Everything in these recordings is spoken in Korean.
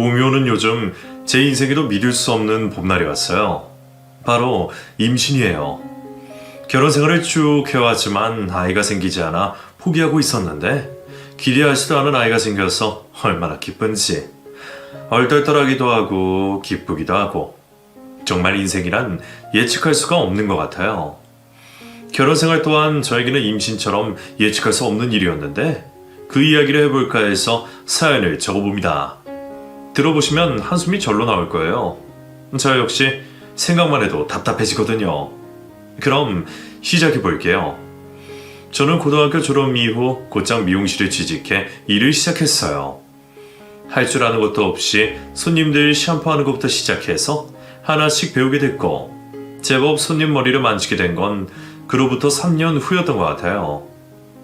봄이 오는 요즘 제 인생에도 믿을 수 없는 봄날이 왔어요. 바로 임신이에요. 결혼 생활을 쭉 해왔지만 아이가 생기지 않아 포기하고 있었는데 기대하지도 않은 아이가 생겨서 얼마나 기쁜지 얼떨떨하기도 하고 기쁘기도 하고 정말 인생이란 예측할 수가 없는 것 같아요. 결혼 생활 또한 저에게는 임신처럼 예측할 수 없는 일이었는데 그 이야기를 해볼까 해서 사연을 적어봅니다. 들어보시면 한숨이 절로 나올 거예요. 저 역시 생각만 해도 답답해지거든요. 그럼 시작해 볼게요. 저는 고등학교 졸업 이후 곧장 미용실에 취직해 일을 시작했어요. 할 줄 아는 것도 없이 손님들 샴푸하는 것부터 시작해서 하나씩 배우게 됐고 제법 손님 머리를 만지게 된 건 그로부터 3년 후였던 것 같아요.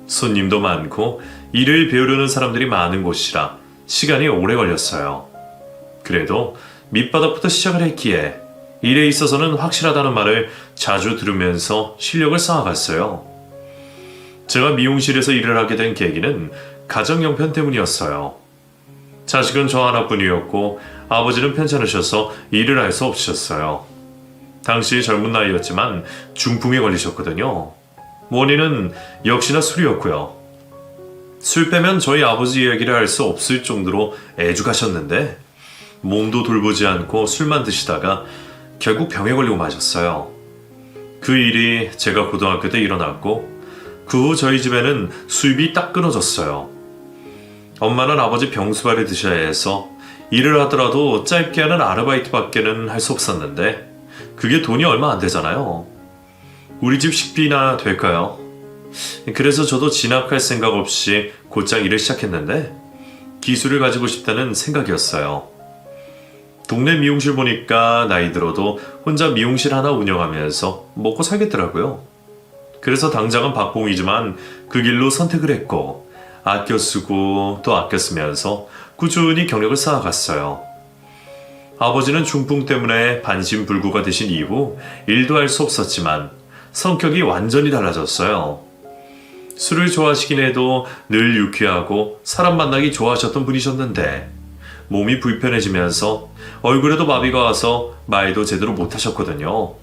손님도 많고 일을 배우려는 사람들이 많은 곳이라 시간이 오래 걸렸어요. 그래도 밑바닥부터 시작을 했기에 일에 있어서는 확실하다는 말을 자주 들으면서 실력을 쌓아갔어요. 제가 미용실에서 일을 하게 된 계기는 가정 형편 때문이었어요. 자식은 저 하나뿐이었고 아버지는 편찮으셔서 일을 할 수 없으셨어요. 당시 젊은 나이였지만 중풍에 걸리셨거든요. 원인은 역시나 술이었고요. 술 빼면 저희 아버지 이야기를 할 수 없을 정도로 애죽하셨는데 몸도 돌보지 않고 술만 드시다가 결국 병에 걸리고 마셨어요. 그 일이 제가 고등학교 때 일어났고 그 후 저희 집에는 수입이 딱 끊어졌어요. 엄마는 아버지 병수발에 드셔야 해서 일을 하더라도 짧게 하는 아르바이트밖에는 할 수 없었는데 그게 돈이 얼마 안 되잖아요. 우리 집 식비나 될까요? 그래서 저도 진학할 생각 없이 곧장 일을 시작했는데 기술을 가지고 싶다는 생각이었어요. 동네 미용실 보니까 나이 들어도 혼자 미용실 하나 운영하면서 먹고 살겠더라고요. 그래서 당장은 박봉이지만 그 길로 선택을 했고 아껴 쓰고 또 아껴 쓰면서 꾸준히 경력을 쌓아갔어요. 아버지는 중풍 때문에 반신불구가 되신 이후 일도 할 수 없었지만 성격이 완전히 달라졌어요. 술을 좋아하시긴 해도 늘 유쾌하고 사람 만나기 좋아하셨던 분이셨는데 몸이 불편해지면서 얼굴에도 마비가 와서 말도 제대로 못하셨거든요.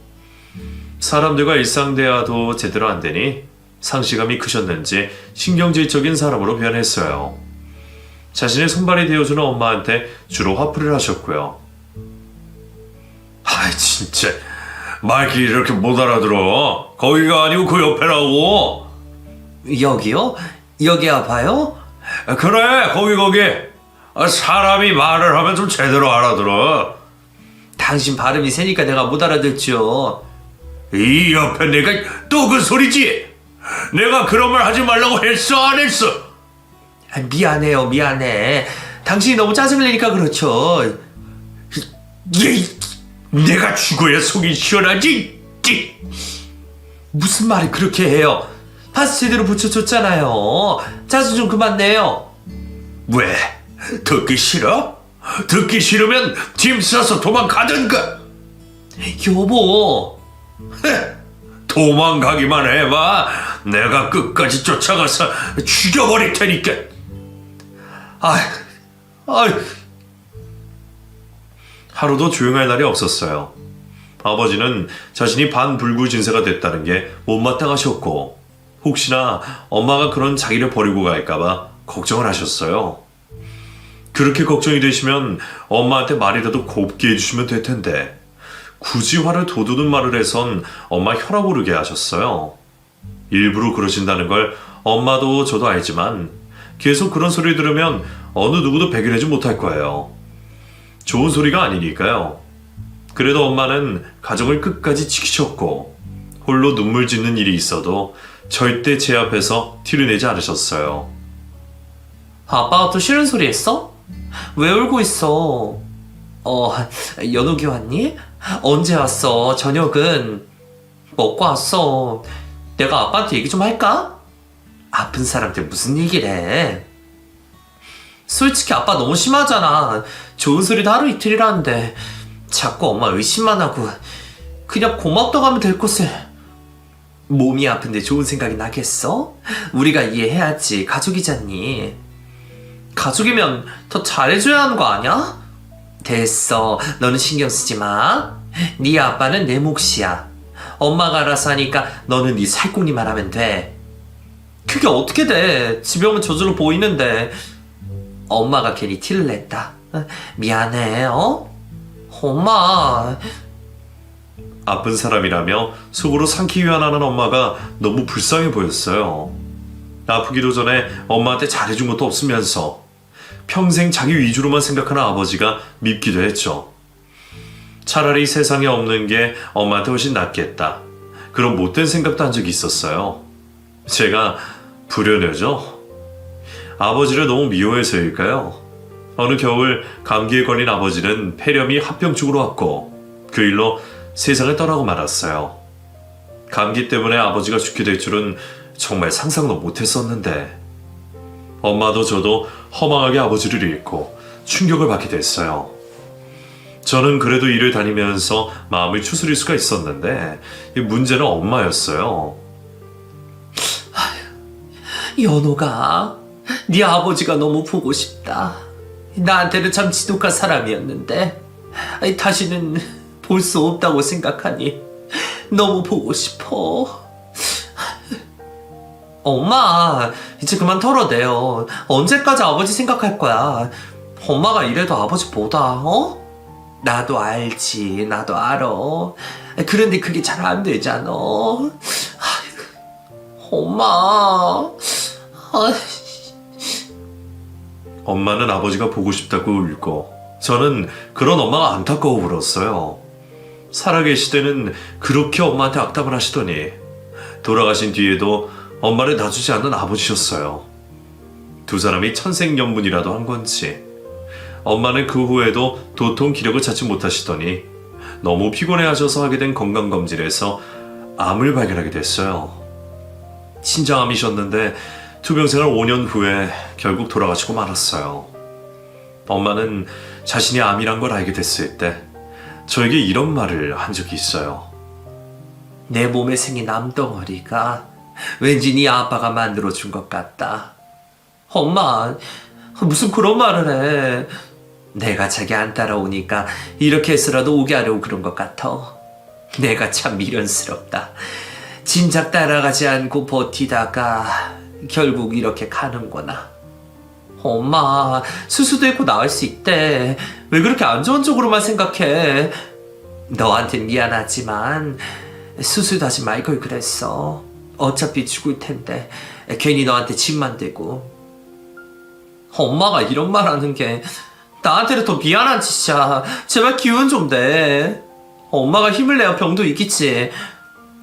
사람들과 일상 대화도 제대로 안 되니 상실감이 크셨는지 신경질적인 사람으로 변했어요. 자신의 손발이 되어주는 엄마한테 주로 화풀이를 하셨고요. 아이 진짜 말귀 이렇게 못 알아들어. 거기가 아니고 그 옆에라고. 여기요? 여기 아파요? 그래 거기 거기. 아, 사람이 말을 하면 좀 제대로 알아들어. 당신 발음이 세니까 내가 못 알아듣죠. 이 옆에 내가 또 그 소리지. 내가 그런 말 하지 말라고 했어 안 했어. 아, 미안해요, 미안해. 당신이 너무 짜증을 내니까 그렇죠. 예, 내가 죽어야 속이 시원하지. 찌. 무슨 말을 그렇게 해요? 파스 제대로 붙여줬잖아요. 짜증 좀 그만 내요. 왜? 듣기 싫어? 듣기 싫으면 짐 싸서 도망가든가. 여보, 도망가기만 해봐. 내가 끝까지 쫓아가서 죽여버릴 테니까. 아휴, 아휴. 하루도 조용할 날이 없었어요. 아버지는 자신이 반불구 진세가 됐다는 게 못마땅하셨고 혹시나 엄마가 그런 자기를 버리고 갈까봐 걱정을 하셨어요. 그렇게 걱정이 되시면 엄마한테 말이라도 곱게 해주시면 될 텐데 굳이 화를 돋우는 말을 해선 엄마 혈압 오르게 하셨어요. 일부러 그러신다는 걸 엄마도 저도 알지만 계속 그런 소리 들으면 어느 누구도 배겨내지 못할 거예요. 좋은 소리가 아니니까요. 그래도 엄마는 가정을 끝까지 지키셨고 홀로 눈물 짓는 일이 있어도 절대 제 앞에서 티를 내지 않으셨어요. 아빠가 또 싫은 소리 했어? 왜 울고 있어? 어, 연욱이 왔니? 언제 왔어? 저녁은 먹고 왔어. 내가 아빠한테 얘기 좀 할까? 아픈 사람한테 무슨 얘기를 해? 솔직히 아빠 너무 심하잖아. 좋은 소리도 하루 이틀이라는데 자꾸 엄마 의심만 하고 그냥 고맙다고 하면 될 것을 몸이 아픈데 좋은 생각이 나겠어? 우리가 이해해야지 가족이잖니. 가족이면 더 잘해줘야 하는 거 아니야? 됐어. 너는 신경 쓰지 마. 네 아빠는 내 몫이야. 엄마가 알아서 하니까 너는 네 살궁리만 하면 돼. 그게 어떻게 돼? 집에 오면 저절로 보이는데. 엄마가 괜히 티를 냈다. 미안해, 어? 엄마, 아픈 사람이라며 속으로 상기 위안하는 엄마가 너무 불쌍해 보였어요. 아프기도 전에 엄마한테 잘해준 것도 없으면서 평생 자기 위주로만 생각하는 아버지가 밉기도 했죠. 차라리 세상에 없는 게 엄마한테 훨씬 낫겠다. 그런 못된 생각도 한 적이 있었어요. 제가 불효녀죠. 아버지를 너무 미워해서일까요? 어느 겨울 감기에 걸린 아버지는 폐렴이 합병증으로 왔고 그 일로 세상을 떠나고 말았어요. 감기 때문에 아버지가 죽게 될 줄은 정말 상상도 못했었는데 엄마도 저도 허망하게 아버지를 잃고 충격을 받게 됐어요. 저는 그래도 일을 다니면서 마음을 추스릴 수가 있었는데 이 문제는 엄마였어요. 연호가 네 아버지가 너무 보고 싶다. 나한테는 참 지독한 사람이었는데 다시는 볼 수 없다고 생각하니 너무 보고 싶어. 엄마, 이제 그만 털어내요. 언제까지 아버지 생각할 거야? 엄마가 이래도 아버지 보다, 어? 나도 알지, 나도 알아. 그런데 그게 잘 안 되잖아. 엄마. 아, 엄마는 아버지가 보고 싶다고 울고 저는 그런 엄마가 안타까워 울었어요. 살아계실 때는 그렇게 엄마한테 악담을 하시더니 돌아가신 뒤에도 엄마를 놔주지 않는 아버지셨어요. 두 사람이 천생연분이라도 한 건지 엄마는 그 후에도 도통 기력을 찾지 못하시더니 너무 피곤해하셔서 하게 된 건강검진에서 암을 발견하게 됐어요. 친정암이셨는데 투병생활 5년 후에 결국 돌아가시고 말았어요. 엄마는 자신이 암이란 걸 알게 됐을 때 저에게 이런 말을 한 적이 있어요. 내 몸에 생긴 암덩어리가 왠지 네 아빠가 만들어 준 것 같다. 엄마, 무슨 그런 말을 해. 내가 자기 안 따라오니까 이렇게 해서라도 오게 하려고 그런 것 같아. 내가 참 미련스럽다. 진작 따라가지 않고 버티다가 결국 이렇게 가는구나. 엄마, 수수도 있고 나을 수 있대. 왜 그렇게 안 좋은 쪽으로만 생각해? 너한텐 미안하지만 수술도 하지 말 걸 그랬어. 어차피 죽을 텐데 괜히 너한테 짐만 되고. 엄마가 이런 말 하는 게 나한테는 더 미안한 짓이야. 제발 기운 좀 내. 엄마가 힘을 내야 병도 이기지.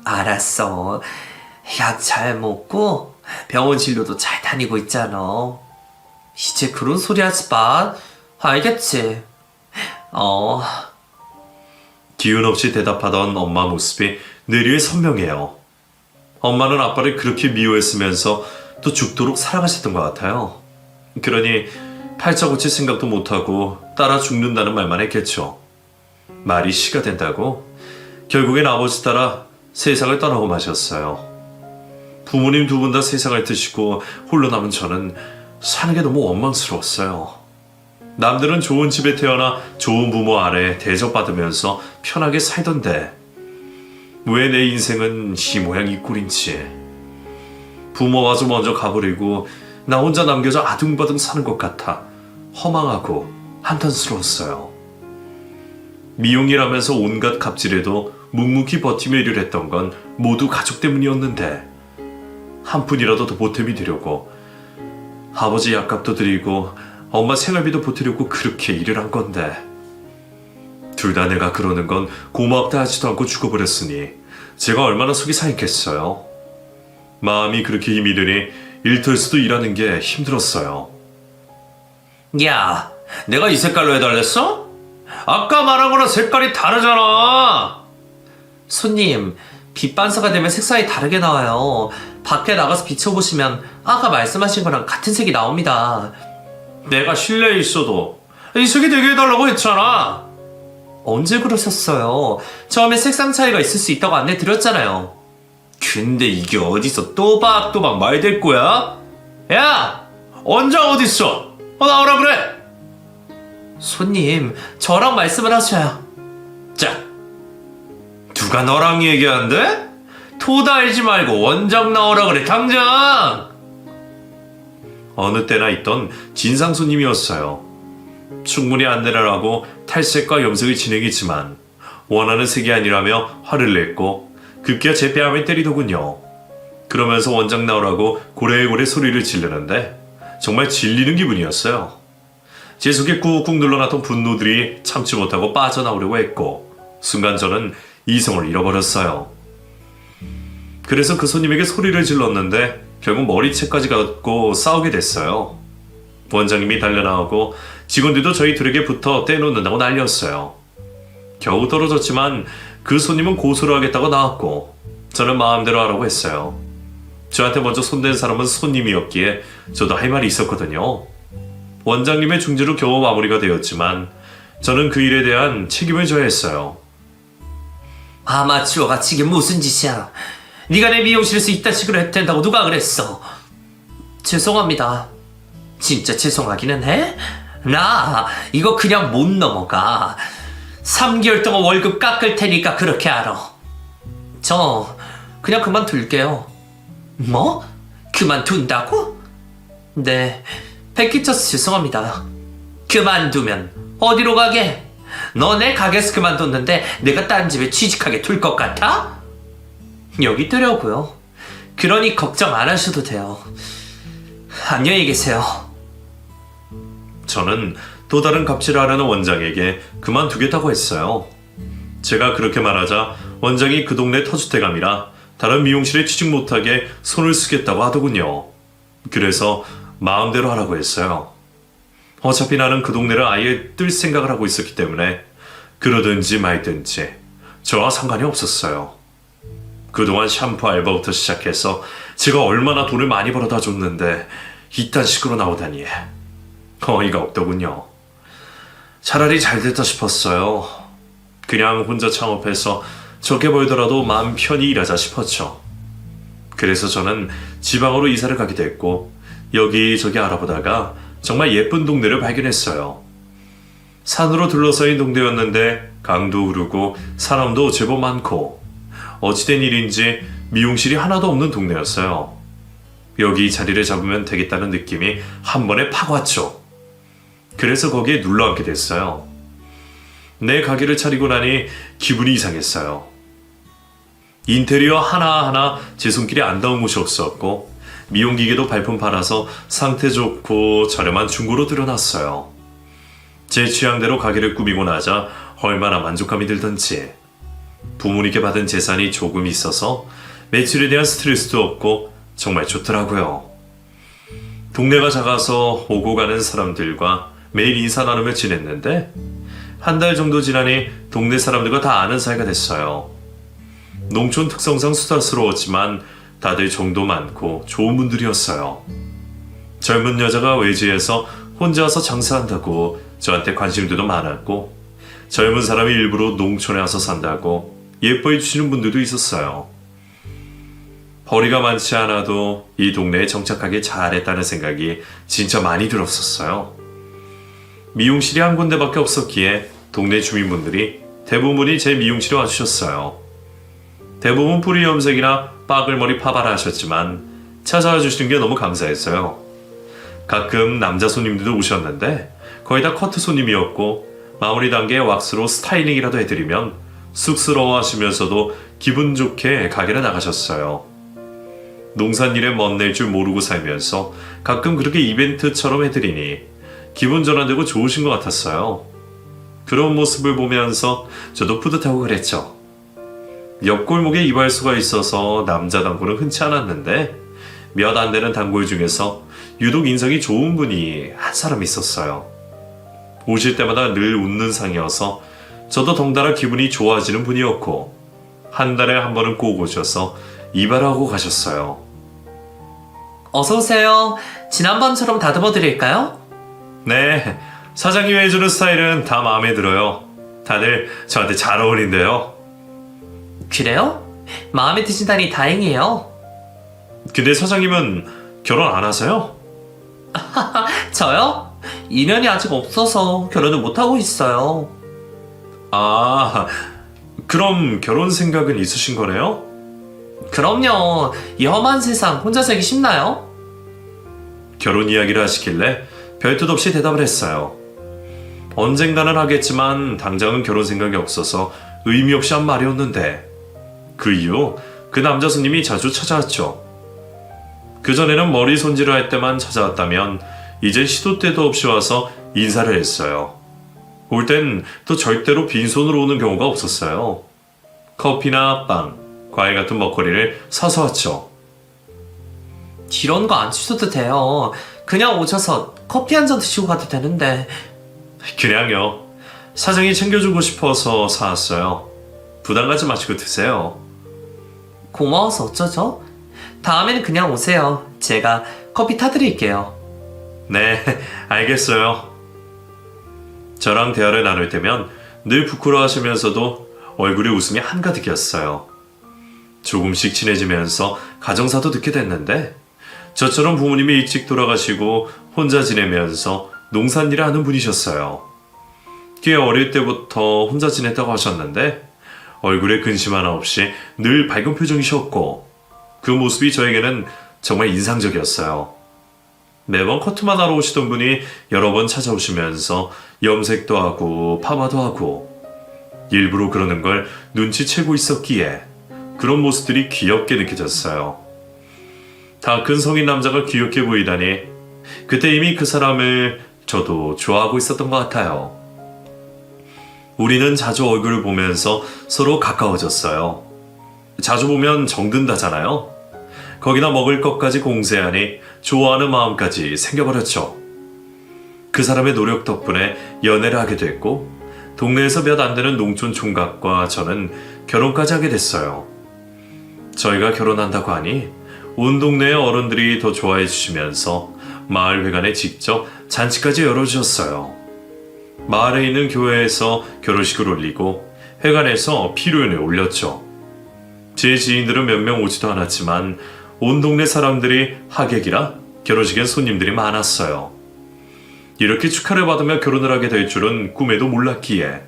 알았어. 약 잘 먹고 병원 진료도 잘 다니고 있잖아. 이제 그런 소리 하지 마. 알겠지? 어. 기운 없이 대답하던 엄마 모습이 뇌리에 선명해요. 엄마는 아빠를 그렇게 미워했으면서 또 죽도록 사랑하셨던 것 같아요. 그러니 팔자 고칠 생각도 못하고 따라 죽는다는 말만 했겠죠. 말이 시가 된다고 결국엔 아버지 따라 세상을 떠나고 마셨어요. 부모님 두 분 다 세상을 드시고 홀로 남은 저는 사는 게 너무 원망스러웠어요. 남들은 좋은 집에 태어나 좋은 부모 아래 대접받으면서 편하게 살던데 왜 내 인생은 이 모양 이 꼴인지 부모가 좀 먼저 가버리고 나 혼자 남겨져 아둥바둥 사는 것 같아 허망하고 한탄스러웠어요. 미용이라면서 온갖 갑질에도 묵묵히 버티며 일을 했던 건 모두 가족 때문이었는데 한 푼이라도 더 보탬이 되려고 아버지 약값도 드리고 엄마 생활비도 보태려고 그렇게 일을 한 건데 둘 다 내가 그러는 건 고맙다 하지도 않고 죽어버렸으니 제가 얼마나 속이 상했겠어요. 마음이 그렇게 힘이 드니 일터에서도 일하는 게 힘들었어요. 야, 내가 이 색깔로 해달랬어? 아까 말한 거랑 색깔이 다르잖아. 손님, 빛 반사가 되면 색상이 다르게 나와요. 밖에 나가서 비춰보시면 아까 말씀하신 거랑 같은 색이 나옵니다. 내가 실내에 있어도 이 색이 되게 해달라고 했잖아. 언제 그러셨어요? 처음에 색상 차이가 있을 수 있다고 안내 드렸잖아요. 근데 이게 어디서 또박또박 말 될 거야? 야! 언제 어딨어? 어, 나오라 그래! 손님, 저랑 말씀을 하셔야. 자, 누가 너랑 얘기한대? 토 달지 말고 원장 나오라 그래, 당장! 어느 때나 있던 진상 손님이었어요. 충분히 안내를 하고 탈색과 염색을 진행했지만 원하는 색이 아니라며 화를 냈고 급기야 제 뺨을 때리더군요. 그러면서 원장 나오라고 고래고래 소리를 지르는데 정말 질리는 기분이었어요. 제 속에 꾹꾹 눌러놨던 분노들이 참지 못하고 빠져나오려고 했고 순간 저는 이성을 잃어버렸어요. 그래서 그 손님에게 소리를 질렀는데 결국 머리채까지 갖고 싸우게 됐어요. 원장님이 달려나오고 직원들도 저희 둘에게 붙어 떼놓는다고 난리였어요. 겨우 떨어졌지만 그 손님은 고소를 하겠다고 나왔고 저는 마음대로 하라고 했어요. 저한테 먼저 손댄 사람은 손님이었기에 저도 할 말이 있었거든요. 원장님의 중재로 겨우 마무리가 되었지만 저는 그 일에 대한 책임을 져야 했어요. 아마추어 같이 이게 무슨 짓이야? 네가 내 미용실에서 이딴 식으로 해도 된다고 누가 그랬어? 죄송합니다. 진짜 죄송하기는 해? 나 이거 그냥 못 넘어가. 3개월 동안 월급 깎을 테니까 그렇게 알아. 저 그냥 그만둘게요. 뭐? 그만둔다고? 네, 팩키쳐서 죄송합니다. 그만두면 어디로 가게? 너네 가게에서 그만뒀는데 내가 딴 집에 취직하게 둘 것 같아? 여기 뜨려고요. 그러니 걱정 안 하셔도 돼요. 안녕히 계세요. 저는 또 다른 갑질을 하려는 원장에게 그만두겠다고 했어요. 제가 그렇게 말하자 원장이 그 동네 터줏대감이라 다른 미용실에 취직 못하게 손을 쓰겠다고 하더군요. 그래서 마음대로 하라고 했어요. 어차피 나는 그 동네를 아예 뜰 생각을 하고 있었기 때문에 그러든지 말든지 저와 상관이 없었어요. 그동안 샴푸 알바부터 시작해서 제가 얼마나 돈을 많이 벌어다 줬는데 이딴 식으로 나오다니 어이가 없더군요. 차라리 잘 됐다 싶었어요. 그냥 혼자 창업해서 적게 벌더라도 마음 편히 일하자 싶었죠. 그래서 저는 지방으로 이사를 가게 됐고 여기저기 알아보다가 정말 예쁜 동네를 발견했어요. 산으로 둘러싸인 동네였는데 강도 흐르고 사람도 제법 많고 어찌된 일인지 미용실이 하나도 없는 동네였어요. 여기 자리를 잡으면 되겠다는 느낌이 한 번에 팍 왔죠. 그래서 거기에 눌러 앉게 됐어요. 내 가게를 차리고 나니 기분이 이상했어요. 인테리어 하나하나 제 손길에 안 닿은 곳이 없었고 미용기계도 발품 팔아서 상태 좋고 저렴한 중고로 들여놨어요. 제 취향대로 가게를 꾸미고 나자 얼마나 만족감이 들던지 부모님께 받은 재산이 조금 있어서 매출에 대한 스트레스도 없고 정말 좋더라고요. 동네가 작아서 오고 가는 사람들과 매일 인사 나누며 지냈는데 한 달 정도 지나니 동네 사람들과 다 아는 사이가 됐어요. 농촌 특성상 수다스러웠지만 다들 정도 많고 좋은 분들이었어요. 젊은 여자가 외지에서 혼자 와서 장사한다고 저한테 관심들도 많았고 젊은 사람이 일부러 농촌에 와서 산다고 예뻐해 주시는 분들도 있었어요. 벌이가 많지 않아도 이 동네에 정착하기 잘했다는 생각이 진짜 많이 들었었어요. 미용실이 한 군데밖에 없었기에 동네 주민분들이 대부분이 제 미용실에 와주셨어요. 대부분 뿌리 염색이나 빠글머리 파바라 하셨지만 찾아와 주시는 게 너무 감사했어요. 가끔 남자 손님들도 오셨는데 거의 다 커트 손님이었고 마무리 단계의 왁스로 스타일링이라도 해드리면 쑥스러워 하시면서도 기분 좋게 가게를 나가셨어요. 농산일에 멋낼 줄 모르고 살면서 가끔 그렇게 이벤트처럼 해드리니 기분 전환되고 좋으신 것 같았어요. 그런 모습을 보면서 저도 뿌듯하고 그랬죠. 옆골목에 이발소가 있어서 남자 단골은 흔치 않았는데 몇 안 되는 단골 중에서 유독 인상이 좋은 분이 한 사람 있었어요. 오실 때마다 늘 웃는 상이어서 저도 덩달아 기분이 좋아지는 분이었고 한 달에 한 번은 꼭 오셔서 이발하고 가셨어요. 어서 오세요. 지난번처럼 다듬어 드릴까요? 네, 사장님이 해주는 스타일은 다 마음에 들어요. 다들 저한테 잘 어울린대요. 그래요? 마음에 드신다니 다행이에요. 근데 사장님은 결혼 안 하세요? 저요? 인연이 아직 없어서 결혼을 못하고 있어요. 아, 그럼 결혼 생각은 있으신 거네요? 그럼요. 이 험한 세상 혼자 살기 쉽나요? 결혼 이야기를 하시길래 별뜻 없이 대답을 했어요. 언젠가는 하겠지만 당장은 결혼 생각이 없어서 의미 없이 한 말이었는데 그 이후 그 남자 손님이 자주 찾아왔죠. 그전에는 머리 손질을 할 때만 찾아왔다면 이제 시도 때도 없이 와서 인사를 했어요. 올 땐 또 절대로 빈손으로 오는 경우가 없었어요. 커피나 빵, 과일 같은 먹거리를 사서 왔죠. 이런 거안 주셔도 돼요. 그냥 오셔서 커피 한 잔 드시고 가도 되는데. 그냥요. 사장이 챙겨주고 싶어서 사왔어요. 부담 가지 마시고 드세요. 고마워서 어쩌죠? 다음에는 그냥 오세요. 제가 커피 타드릴게요. 네, 알겠어요. 저랑 대화를 나눌 때면 늘 부끄러워하시면서도 얼굴에 웃음이 한가득이었어요. 조금씩 친해지면서 가정사도 듣게 됐는데 저처럼 부모님이 일찍 돌아가시고 혼자 지내면서 농산일을 하는 분이셨어요. 꽤 어릴 때부터 혼자 지냈다고 하셨는데 얼굴에 근심 하나 없이 늘 밝은 표정이셨고 그 모습이 저에게는 정말 인상적이었어요. 매번 커트만 하러 오시던 분이 여러 번 찾아오시면서 염색도 하고 파마도 하고 일부러 그러는 걸 눈치채고 있었기에 그런 모습들이 귀엽게 느껴졌어요. 다 큰 성인 남자가 귀엽게 보이다니 그때 이미 그 사람을 저도 좋아하고 있었던 것 같아요. 우리는 자주 얼굴을 보면서 서로 가까워졌어요. 자주 보면 정든다잖아요. 거기다 먹을 것까지 공세하니 좋아하는 마음까지 생겨버렸죠. 그 사람의 노력 덕분에 연애를 하게 됐고, 동네에서 몇 안 되는 농촌 총각과 저는 결혼까지 하게 됐어요. 저희가 결혼한다고 하니 온 동네의 어른들이 더 좋아해 주시면서 마을 회관에 직접 잔치까지 열어주셨어요. 마을에 있는 교회에서 결혼식을 올리고 회관에서 피로연을 올렸죠. 제 지인들은 몇 명 오지도 않았지만 온 동네 사람들이 하객이라 결혼식엔 손님들이 많았어요. 이렇게 축하를 받으며 결혼을 하게 될 줄은 꿈에도 몰랐기에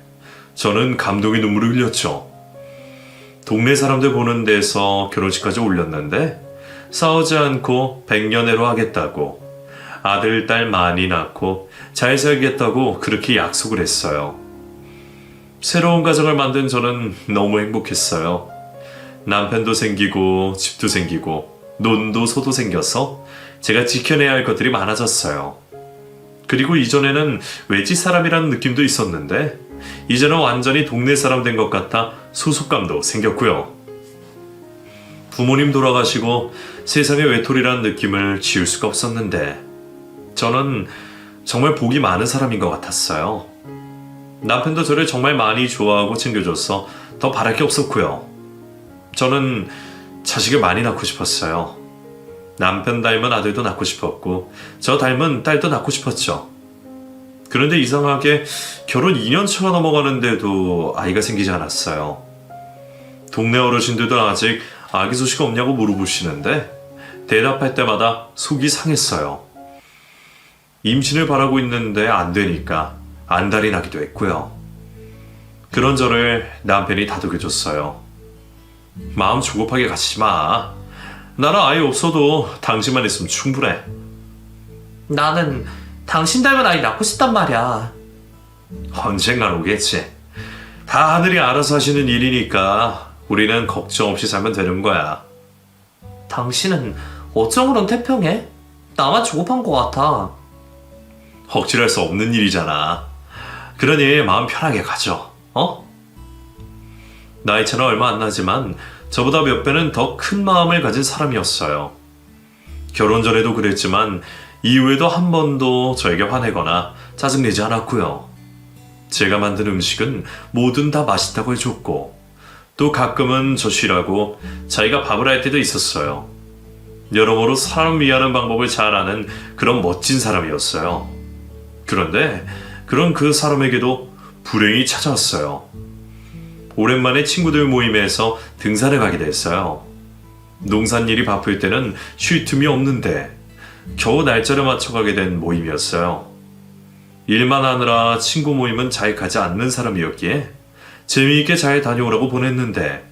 저는 감동의 눈물을 흘렸죠. 동네 사람들 보는 데서 결혼식까지 올렸는데 싸우지 않고 백년해로 하겠다고 아들, 딸 많이 낳고 잘 살겠다고 그렇게 약속을 했어요. 새로운 가정을 만든 저는 너무 행복했어요. 남편도 생기고 집도 생기고 논도 소도 생겨서 제가 지켜내야 할 것들이 많아졌어요. 그리고 이전에는 외지 사람이라는 느낌도 있었는데 이제는 완전히 동네 사람 된 것 같아 소속감도 생겼고요. 부모님 돌아가시고 세상의 외톨이라는 느낌을 지울 수가 없었는데 저는 정말 복이 많은 사람인 것 같았어요. 남편도 저를 정말 많이 좋아하고 챙겨줘서 더 바랄 게 없었고요. 저는 자식을 많이 낳고 싶었어요. 남편 닮은 아들도 낳고 싶었고, 저 닮은 딸도 낳고 싶었죠. 그런데 이상하게 결혼 2년 차가 넘어가는데도 아이가 생기지 않았어요. 동네 어르신들도 아직 아기 소식 없냐고 물어보시는데, 대답할 때마다 속이 상했어요. 임신을 바라고 있는데 안 되니까 안달이 나기도 했고요. 그런 저를 남편이 다독여줬어요. 마음 조급하게 가시지 마. 나는 아예 없어도 당신만 있으면 충분해. 나는 당신 닮은 아이 낳고 싶단 말이야. 언젠간 오겠지. 다 하늘이 알아서 하시는 일이니까 우리는 걱정 없이 살면 되는 거야. 당신은 어쩜 그런 태평해? 나만 조급한 것 같아. 억지할 수 없는 일이잖아. 그러니 마음 편하게 가져. 어? 나이 차는 얼마 안 나지만 저보다 몇 배는 더 큰 마음을 가진 사람이었어요. 결혼 전에도 그랬지만 이후에도 한 번도 저에게 화내거나 짜증내지 않았고요. 제가 만든 음식은 뭐든 다 맛있다고 해줬고 또 가끔은 저 쉬라고 자기가 밥을 할 때도 있었어요. 여러모로 사람 위하는 방법을 잘 아는 그런 멋진 사람이었어요. 그런데 그런 그 사람에게도 불행이 찾아왔어요. 오랜만에 친구들 모임에서 등산을 가게 됐어요. 농산 일이 바쁠 때는 쉴 틈이 없는데 겨우 날짜를 맞춰 가게 된 모임이었어요. 일만 하느라 친구 모임은 잘 가지 않는 사람이었기에 재미있게 잘 다녀오라고 보냈는데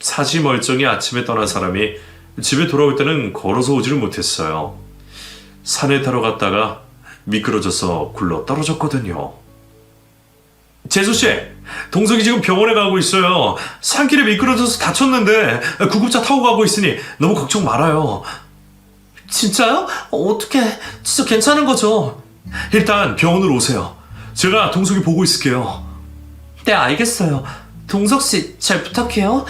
사지 멀쩡히 아침에 떠난 사람이 집에 돌아올 때는 걸어서 오지를 못했어요. 산에 타러 갔다가 미끄러져서 굴러 떨어졌거든요. 재수 씨, 동석이 지금 병원에 가고 있어요. 산길에 미끄러져서 다쳤는데 구급차 타고 가고 있으니 너무 걱정 말아요. 진짜요? 어떻게? 진짜 괜찮은 거죠? 일단 병원으로 오세요. 제가 동석이 보고 있을게요. 네, 알겠어요. 동석 씨, 잘 부탁해요.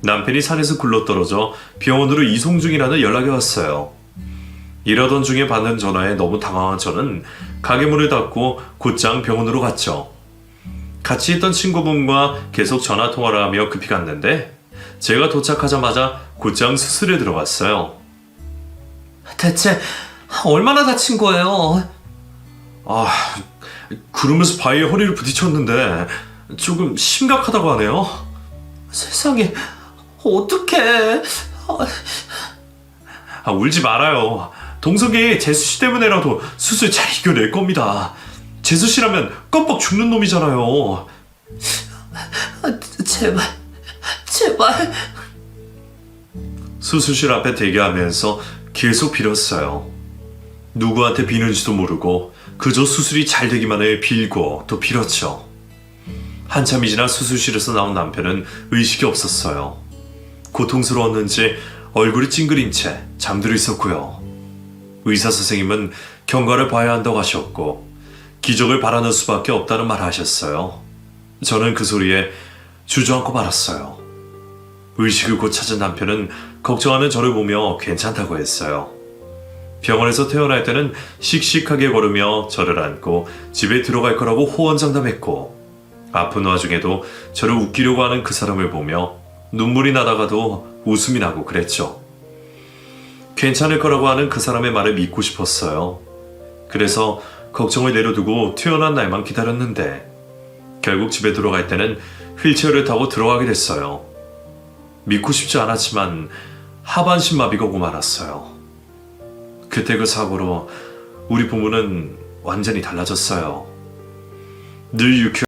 남편이 산에서 굴러 떨어져 병원으로 이송 중이라는 연락이 왔어요. 일하던 중에 받는 전화에 너무 당황한 저는 가게 문을 닫고 곧장 병원으로 갔죠. 같이 있던 친구분과 계속 전화 통화를 하며 급히 갔는데 제가 도착하자마자 곧장 수술에 들어갔어요. 대체 얼마나 다친 거예요? 아, 그러면서 바위에 허리를 부딪혔는데 조금 심각하다고 하네요. 세상에, 어떡해. 아, 울지 말아요. 동석이 재수 씨 때문에라도 수술 잘 이겨낼 겁니다. 재수 씨라면 껌뻑 죽는 놈이잖아요. 아, 제발, 제발. 수술실 앞에 대기하면서 계속 빌었어요. 누구한테 비는지도 모르고 그저 수술이 잘 되기만을 빌고 또 빌었죠. 한참이 지나 수술실에서 나온 남편은 의식이 없었어요. 고통스러웠는지 얼굴이 찡그린 채 잠들어 있었고요. 의사 선생님은 경과를 봐야 한다고 하셨고 기적을 바라는 수밖에 없다는 말 하셨어요. 저는 그 소리에 주저앉고 말았어요. 의식을 곧 찾은 남편은 걱정하는 저를 보며 괜찮다고 했어요. 병원에서 퇴원할 때는 씩씩하게 걸으며 저를 안고 집에 들어갈 거라고 호언장담했고 아픈 와중에도 저를 웃기려고 하는 그 사람을 보며 눈물이 나다가도 웃음이 나고 그랬죠. 괜찮을 거라고 하는 그 사람의 말을 믿고 싶었어요. 그래서 걱정을 내려두고 퇴원한 날만 기다렸는데 결국 집에 들어갈 때는 휠체어를 타고 들어가게 됐어요. 믿고 싶지 않았지만 하반신 마비가 오고 말았어요. 그때 그 사고로 우리 부부는 완전히 달라졌어요. 늘 유쾌한